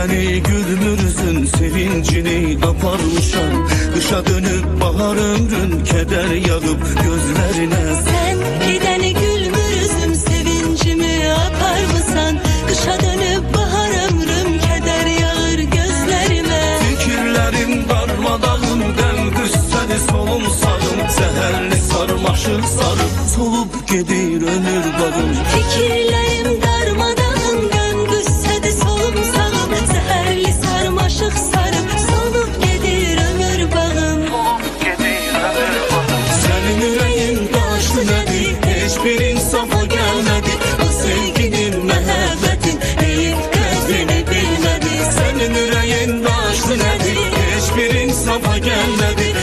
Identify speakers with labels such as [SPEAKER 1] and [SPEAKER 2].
[SPEAKER 1] Gideni gülmürüzün sevincini aparmışam Kışa dönüp bahar ömrün keder yağıp gözlerine.
[SPEAKER 2] Sen gideni gülmürüzüm sevincimi apar mısan? Kışa dönüp bahar ömrüm keder yağır gözlerime.
[SPEAKER 1] Fikirlerim darmadağın dem kış seni solum sağım Zehərli sarmaşık sarıp solup gedir ömür bağım hiçbir insafa gelmedi.
[SPEAKER 2] Bu sevginin mehabbetin eğip kadrini bilmedi. Senin
[SPEAKER 1] yüreğin başlı nedir? Hiçbir insafa gelmedi.